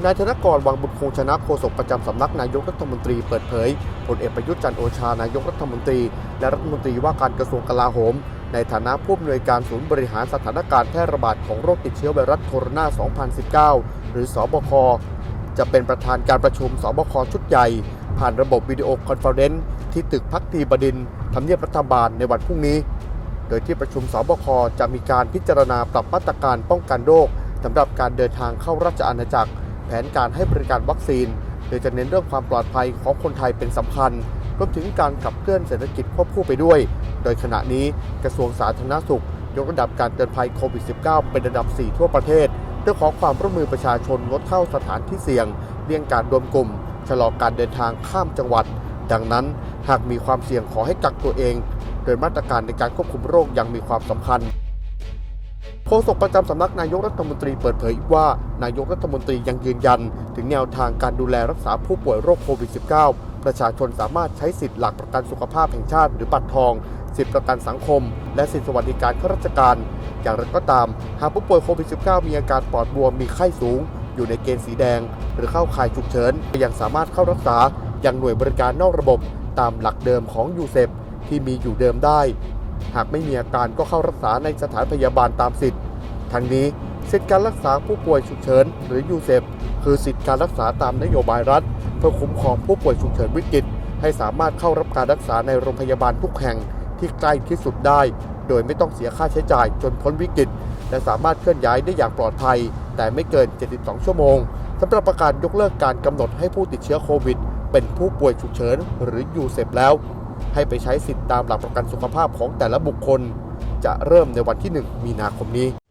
นายธนกรวังบุญคงชนะโฆษกประจำสำนักนายกรัฐมนตรีเปิดเผยผลเอกประยุทธ์จันโอชานายกรัฐมนตรี และรัฐมนตรีว่าการกระทรวงกลาโหม ในฐานะผู้อำนวยการศูนย์บริหารสถานการณ์แพร่ระบาดของโรคติดเชื้อไวรัสโคโรนา 2019 หรือสอบค จะเป็นประธานการประชุมสบคชุดใหญ่ ผ่านระบบวิดีโอคอนเฟอเรนซ์ที่ตึกพักดีบดินทำเนียบรัฐบาลในวันพรุ่งนี้ โดยที่ประชุมสบคจะมีการพิจารณาปรับมาตรการป้องกันโรคสำหรับการเดินทางเข้าราชอาณาจักร ผนการให้บริการวัคซีนโดยจะเน้นเรื่องความปลอดภัยของคนไทยเป็นสำคัญรวมถึงการขับเคลื่อนเศรษฐกิจควบคู่ไปด้วย โดยขณะนี้กระทรวงสาธารณสุข ยกระดับการเตือนภัยโควิด -19 เป็นระดับ 4 ทั่วประเทศเพื่อขอความร่วมมือประชาชนงดเข้าสถานที่เสี่ยงเลี่ยงการรวมกลุ่มชะลอการเดินทางข้ามจังหวัด ดังนั้นหากมีความเสี่ยงขอให้กักตัวเอง โดยมาตรการในการควบคุมโรคยังมีความสำคัญ ฆษกประจำสำนักนายกรัฐมนตรีเปิดเผยอีกว่า นายกรัฐมนตรียังยืนยัน ถึงแนวทางการดูแลรักษาผู้ป่วยโรคโควิด -19 ประชาชนสามารถใช้สิทธิ์หลักประกันสุขภาพแห่งชาติหรือบัตรทอง สิทธิประกันสังคม และสิทธิสวัสดิการข้าราชการ อย่างไรก็ตาม หากผู้ป่วยโควิด -19 มีอาการปอดบวมมีไข้สูง อยู่ในเกณฑ์สีแดง หรือเข้าข่ายฉุกเฉินยังสามารถเข้ารักษาอยังหน่วยบริการนอกระบบ ตามหลักเดิมของยูเซปที่มีอยู่เดิมได้ หากไม่มีอาการก็เข้ารักษาในสถานพยาบาลตามสิทธิ์ ทั้งนี้สิทธิการรักษาผู้ป่วยฉุกเฉิน หรือยูเซปคือสิทธิการรักษาตามนโยบายรัฐ เพื่อคุ้มครองผู้ป่วยฉุกเฉินวิกฤต ให้สามารถเข้ารับการรักษาในโรงพยาบาลทุกแห่งที่ใกล้ที่สุดได้ โดยไม่ต้องเสียค่าใช้จ่ายจนพ้นวิกฤต และสามารถเคลื่อนย้ายได้อย่างปลอดภัย แต่ไม่เกิน 72 ชั่วโมงสำหรับประกาศยกเลิกการกำหนดให้ผู้ติดเชื้อโควิด เป็นผู้ป่วยฉุกเฉินหรือยูเซปแล้ว ให้ไปใช้สิทธิตามหลักประกันสุขภาพของแต่ละบุคคล จะเริ่มในวันที่ 1 มีนาคมนี้